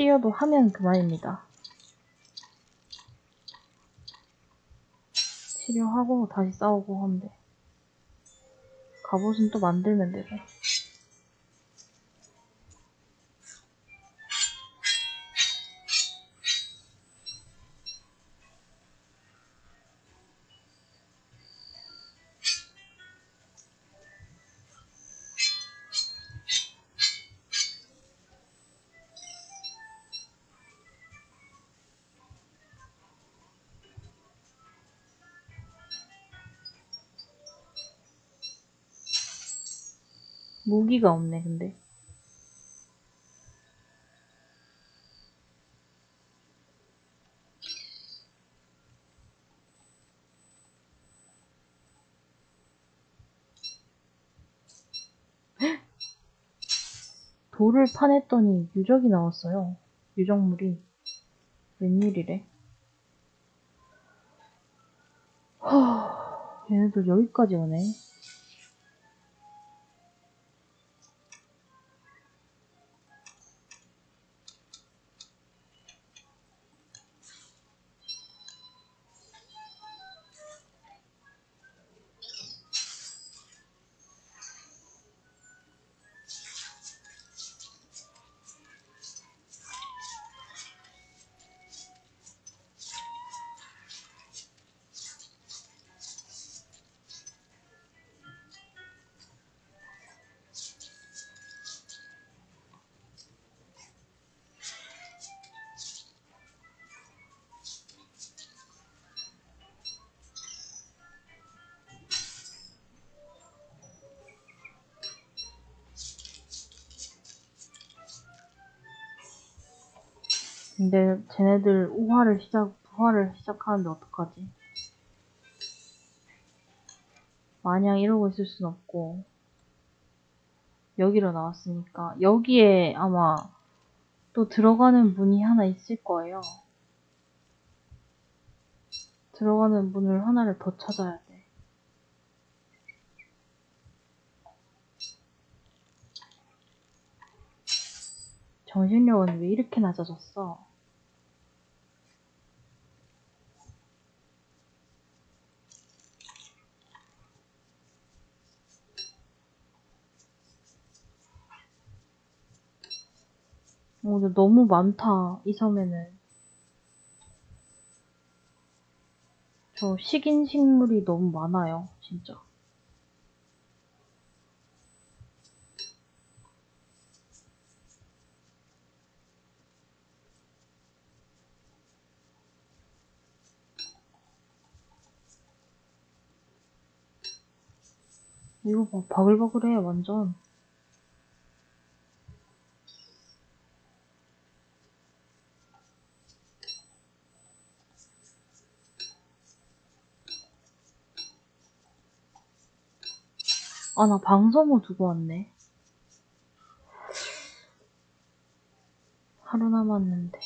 치여도 하면 그만입니다. 치료하고 다시 싸우고 하면 돼. 갑옷은 또 만들면 되고. 무기가 없네, 근데. 돌을 파냈더니 유적이 나왔어요. 유적물이. 웬일이래? 하, 얘네들 여기까지 오네. 근데 쟤네들 우화를 시작, 부화를 시작하는데 어떡하지? 마냥 이러고 있을 순 없고 여기로 나왔으니까 여기에 아마 또 들어가는 문이 하나 있을 거예요. 들어가는 문을 하나를 더 찾아야 돼. 정신력은 왜 이렇게 낮아졌어? 어, 근데 너무 많다, 이 섬에는. 저 식인 식물이 너무 많아요, 진짜. 이거 봐, 바글바글해, 완전. 아, 나 방서모 두고 왔네. 하루 남았는데.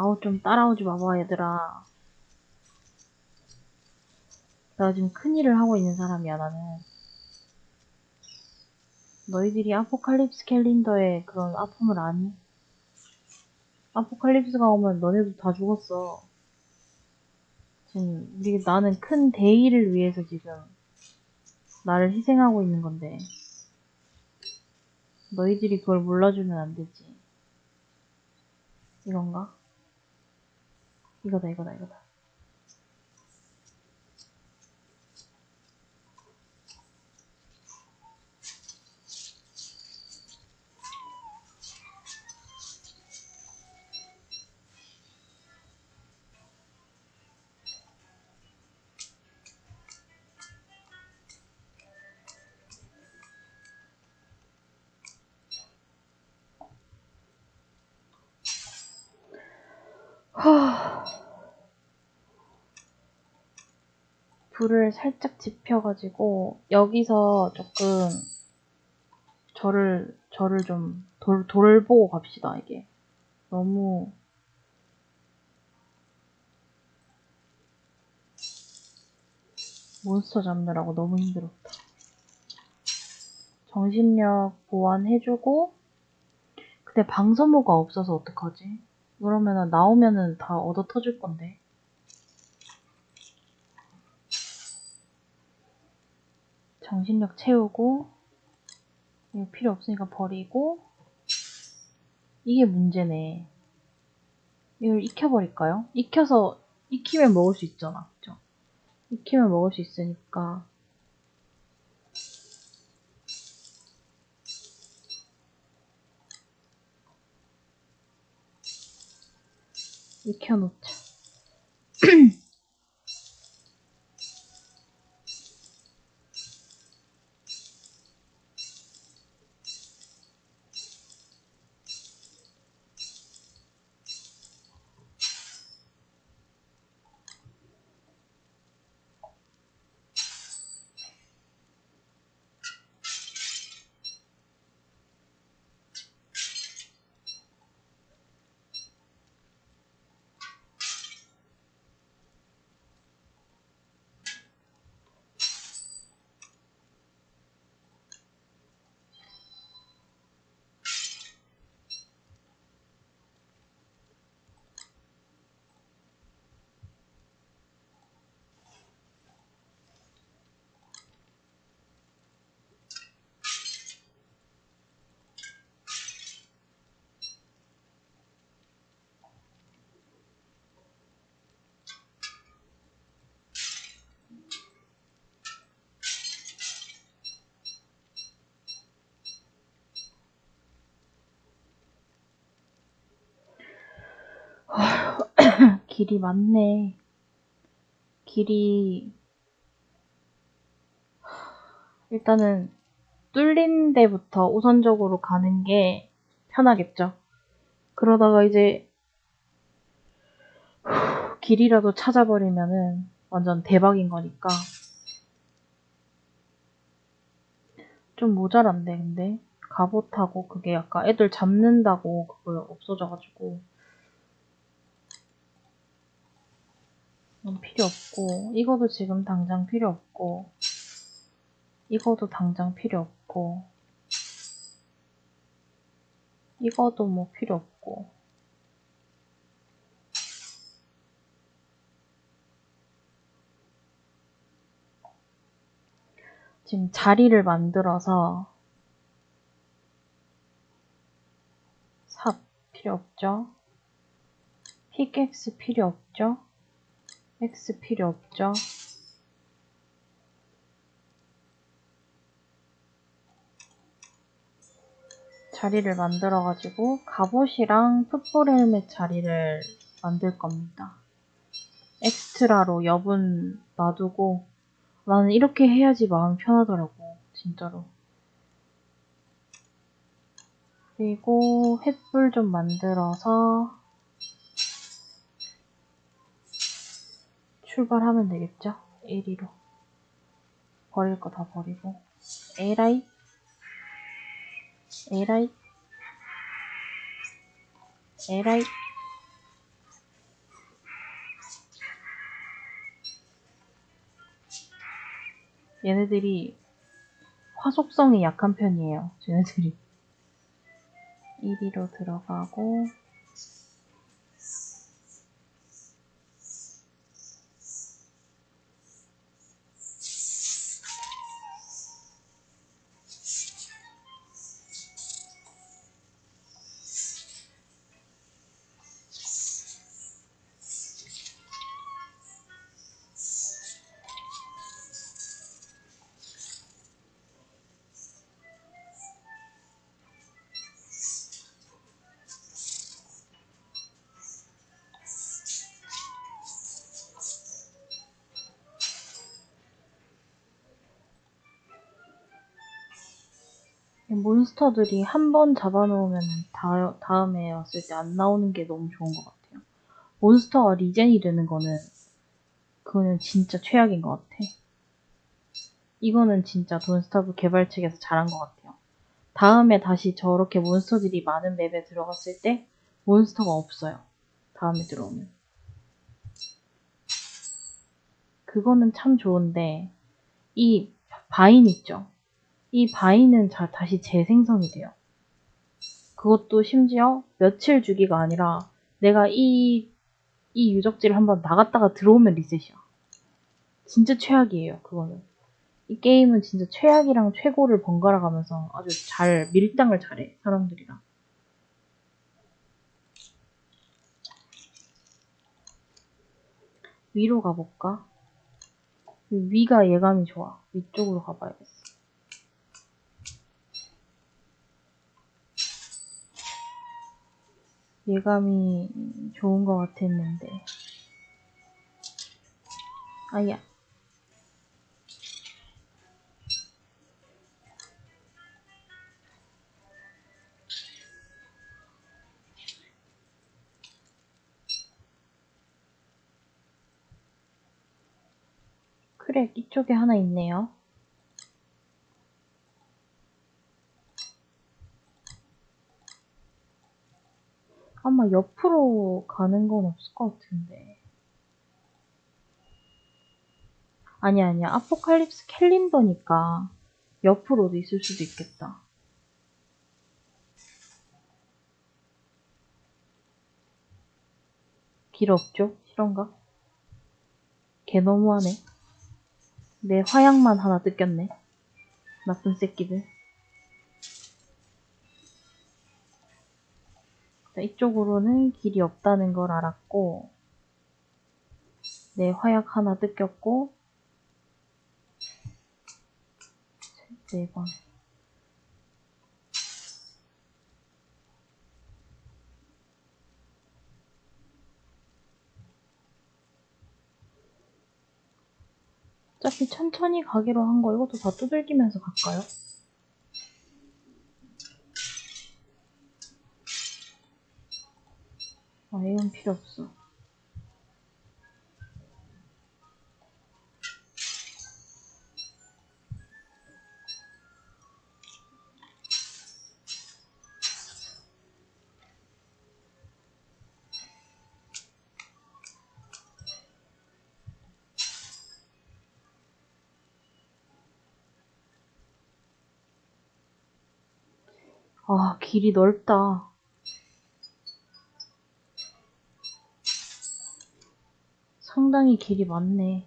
아우, 좀 따라오지 마봐, 얘들아. 내가 지금 큰일을 하고 있는 사람이야, 나는. 너희들이 아포칼립스 캘린더의 그런 아픔을 아니? 아포칼립스가 오면 너네도 다 죽었어. 지금, 우리, 나는 큰 대의를 위해서 지금, 나를 희생하고 있는 건데. 너희들이 그걸 몰라주면 안 되지. 이건가? 이거다, 이거다, 이거다. 하... 불을 살짝 지펴가지고 여기서 조금 저를 저를 좀 돌, 돌보고 갑시다 이게 너무 몬스터 잡느라고 너무 힘들었다. 정신력 보완해주고 근데 방서모가 없어서 어떡하지? 그러면은 나오면은 다 얻어 터질 건데. 정신력 채우고 이거 필요 없으니까 버리고 이게 문제네. 이걸 익혀버릴까요? 익혀서 익히면 먹을 수 있잖아. 그죠? 익히면 먹을 수 있으니까 익혀놓자. 길이 많네. 길이 일단은 뚫린 데부터 우선적으로 가는 게 편하겠죠. 그러다가 이제 길이라도 찾아버리면은 완전 대박인 거니까 좀 모자란데 근데 갑옷하고 그게 약간 애들 잡는다고 그거 없어져가지고 이건 필요 없고. 이거도 지금 당장 필요 없고. 이거도 당장 필요 없고. 이거도 뭐 필요 없고. 지금 자리를 만들어서 삽 필요 없죠? 픽엑스 필요 없죠 X 필요 없죠? 자리를 만들어 가지고 갑옷이랑 풋볼 헬멧 자리를 만들 겁니다. 엑스트라로 여분 놔두고 나는 이렇게 해야지 마음 편하더라고 진짜로. 그리고 횃불 좀 만들어서 출발하면 되겠죠? 1위로. 버릴 거 다 버리고. 에라이? 에라이? 에라이? 얘네들이 화속성이 약한 편이에요. 쟤네들이. 1위로 들어가고 몬스터들이 한 번 잡아놓으면 다, 다음에 왔을 때 안 나오는 게 너무 좋은 것 같아요. 몬스터가 리젠이 되는 거는 그거는 진짜 최악인 것 같아. 이거는 진짜 돈스타브 개발 측에서 잘한 것 같아요. 다음에 다시 저렇게 몬스터들이 많은 맵에 들어갔을 때 몬스터가 없어요. 다음에 들어오면. 그거는 참 좋은데 이 바인 있죠? 이 바인은 자, 다시 재생성이 돼요. 그것도 심지어 며칠 주기가 아니라 내가 이, 이 유적지를 한번 나갔다가 들어오면 리셋이야. 진짜 최악이에요, 그거는. 이 게임은 진짜 최악이랑 최고를 번갈아 가면서 아주 잘, 밀당을 잘해, 사람들이랑. 위로 가볼까? 위가 예감이 좋아. 위쪽으로 가봐야겠어. 예감이 좋은 것 같았는데. 아야. 크랙 이쪽에 하나 있네요. 아마 옆으로 가는 건 없을 것 같은데. 아니, 아니야. 아포칼립스 캘린더니까 옆으로도 있을 수도 있겠다. 길 없죠? 실런가? 개 너무하네. 내 화약만 하나 뜯겼네. 나쁜 새끼들. 이쪽으로는 길이 없다는 걸 알았고, 내 화약 하나 뜯겼고, 네 번. 어차피 천천히 가기로 한 거 이것도 다 두들기면서 갈까요? 아, 이건 필요 없어. 아, 길이 넓다. 상당히 길이 많네.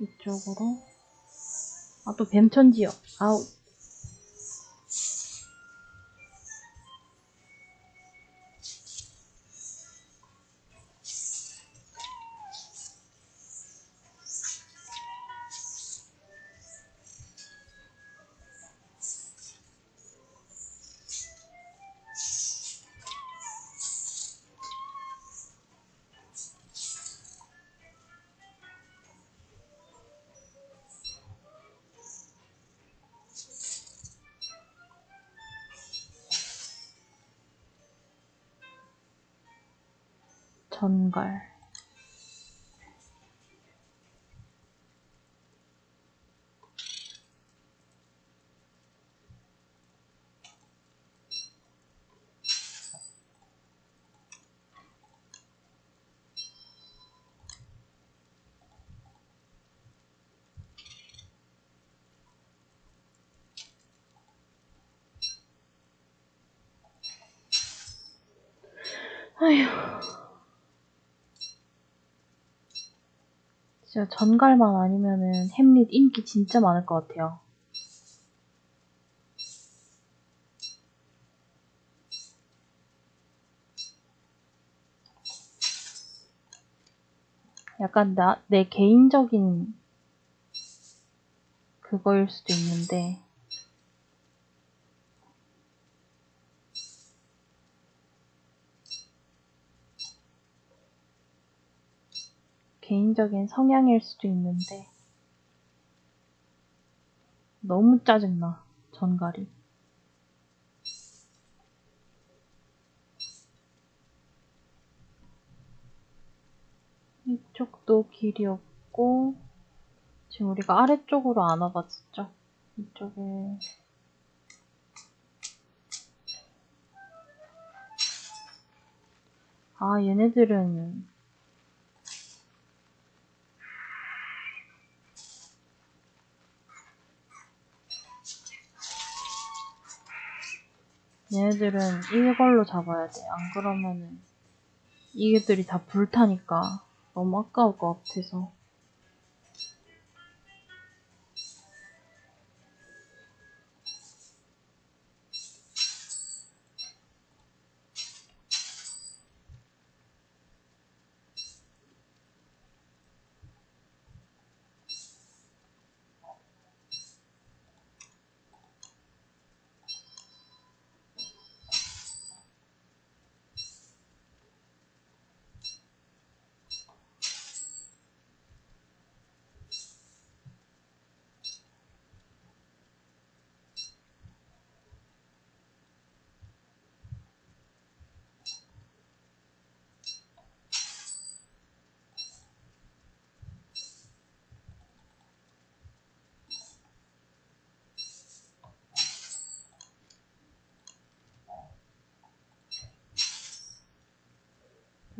이쪽으로. 아, 또 뱀천지요. 아우. 전갈. 아휴. 진짜 전갈만 아니면은 햄릿 인기 진짜 많을 것 같아요. 약간 나, 내 개인적인 그거일 수도 있는데, 개인적인 성향일 수도 있는데, 너무 짜증나, 전갈이. 이쪽도 길이 없고 지금 우리가 아래쪽으로 안 와봤었죠? 이쪽에 아 얘네들은 얘네들은 이걸로 잡아야 돼. 안 그러면은 이게들이 다 불타니까 너무 아까울 것 같아서.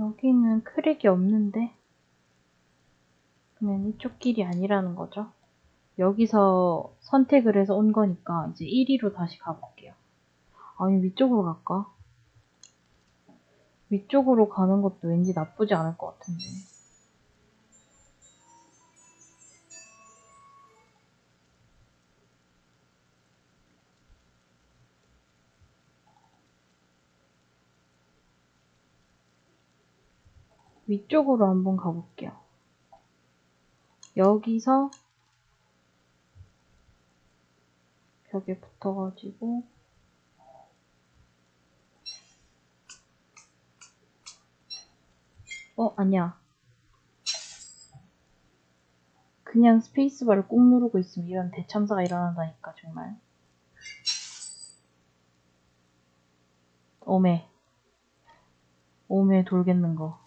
여기는 크랙이 없는데 그러면 이쪽 길이 아니라는 거죠. 여기서 선택을 해서 온 거니까 이제 1위로 다시 가볼게요. 아니 위쪽으로 갈까? 위쪽으로 가는 것도 왠지 나쁘지 않을 것 같은데. 위쪽으로 한번 가볼게요. 여기서 벽에 붙어가지고 어 아니야. 그냥 스페이스바를 꾹 누르고 있으면 이런 대참사가 일어난다니까 정말. 오메. 오메 돌겠는 거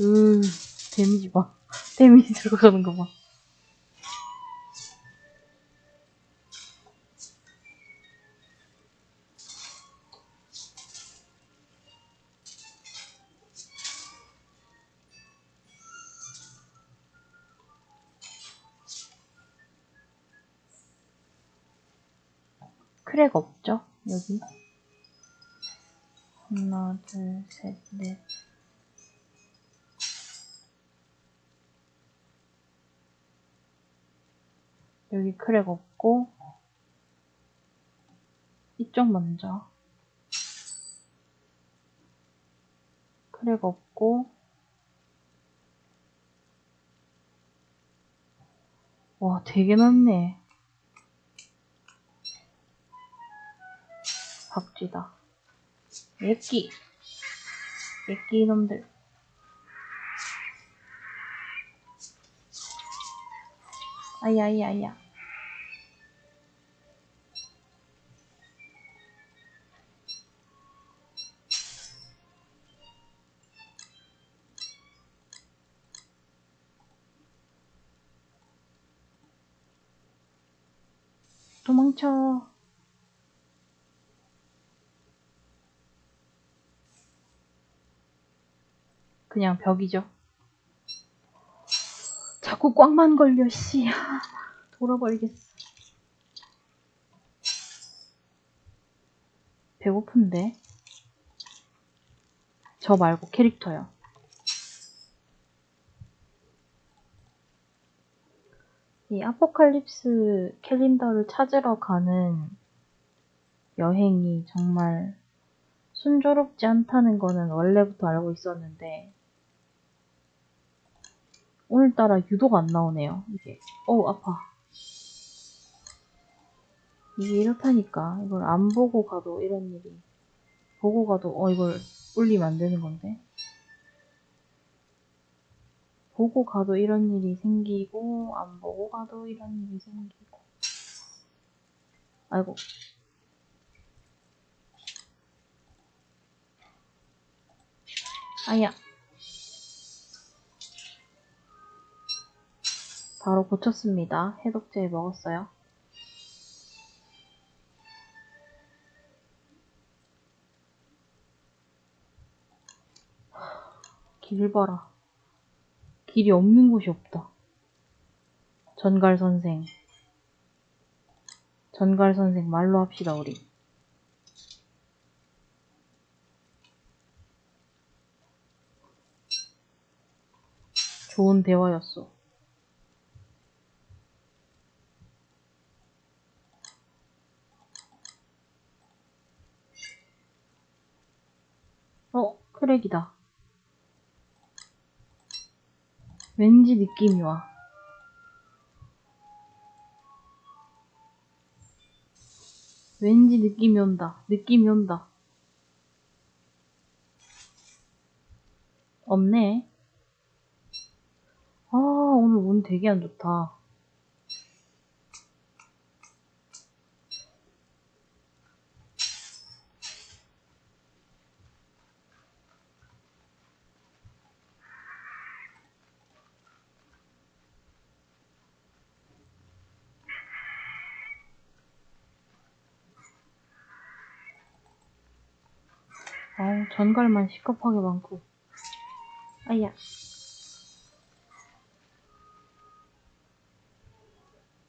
으, 데미지 봐. 데미지 들어가는 거 봐. 크랙 없죠? 여기. 하나, 둘, 셋, 넷. 여기 크랙 없고 이쪽 먼저. 크랙 없고 와 되게 넓네. 박쥐다. 예끼. 예끼 이놈들 아야, 아야, 아야. 도망쳐. 그냥 벽이죠. 자꾸 꽉만 걸려, 씨. 돌아버리겠어. 배고픈데? 저 말고 캐릭터요. 이 아포칼립스 캘린더를 찾으러 가는 여행이 정말 순조롭지 않다는 거는 원래부터 알고 있었는데 오늘따라 유독 안 나오네요. 이게 어우 아파. 이게 이렇다니까 이걸 안 보고 가도 이런 일이 보고 가도 어 이걸 올리면 안 되는 건데 보고 가도 이런 일이 생기고 안 보고 가도 이런 일이 생기고 아이고 아야. 바로 고쳤습니다. 해독제 먹었어요. 길 봐라. 길이 없는 곳이 없다. 전갈 선생. 전갈 선생 말로 합시다, 우리. 좋은 대화였어. 어, 크랙이다. 왠지 느낌이 와. 왠지 느낌이 온다. 느낌이 온다. 없네. 아, 오늘 운 되게 안 좋다. 아우, 전갈만 시급하게 많고. 아야.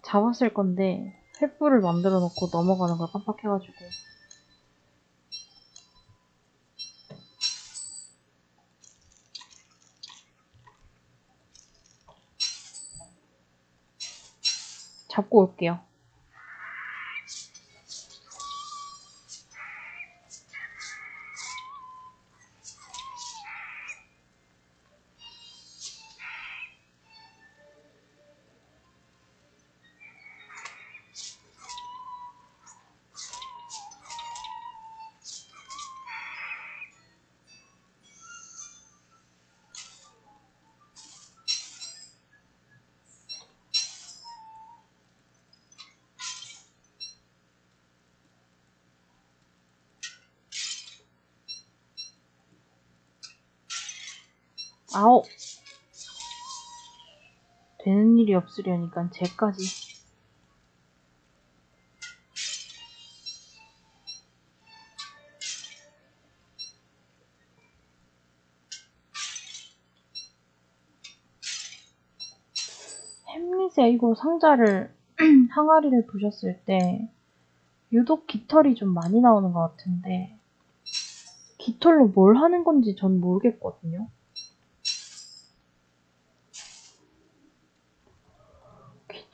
잡았을 건데, 횃불을 만들어 놓고 넘어가는 걸 깜빡해가지고. 잡고 올게요. 되는 일이 없으려니까 쟤까지. 햄릿에 이거 상자를 항아리를 부셨을 때 유독 깃털이 좀 많이 나오는 것 같은데 깃털로 뭘 하는 건지 전 모르겠거든요.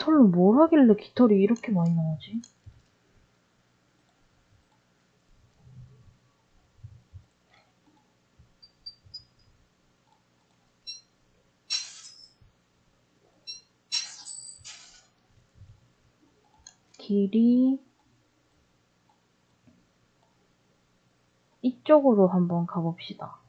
깃털로 뭘 하길래 깃털이 이렇게 많이 나오지? 길이 이쪽으로 한번 가봅시다.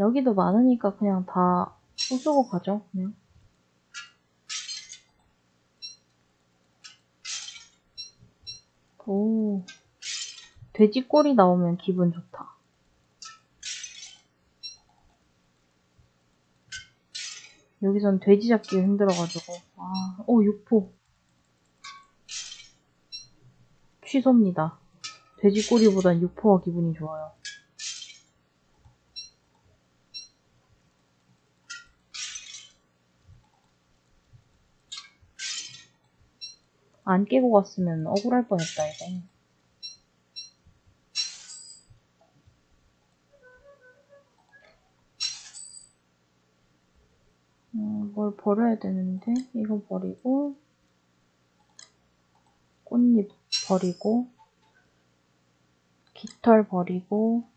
여기도 많으니까 그냥 다 부수고 가죠, 그냥. 오, 돼지 꼬리 나오면 기분 좋다. 여기선 돼지 잡기 힘들어가지고. 아, 오, 육포. 취소입니다. 돼지 꼬리보단 육포가 기분이 좋아요. 안 깨고 갔으면 억울할 뻔했다, 이거. 음, 뭘 버려야 되는데, 이거 버리고, 꽃잎 버리고, 깃털 버리고,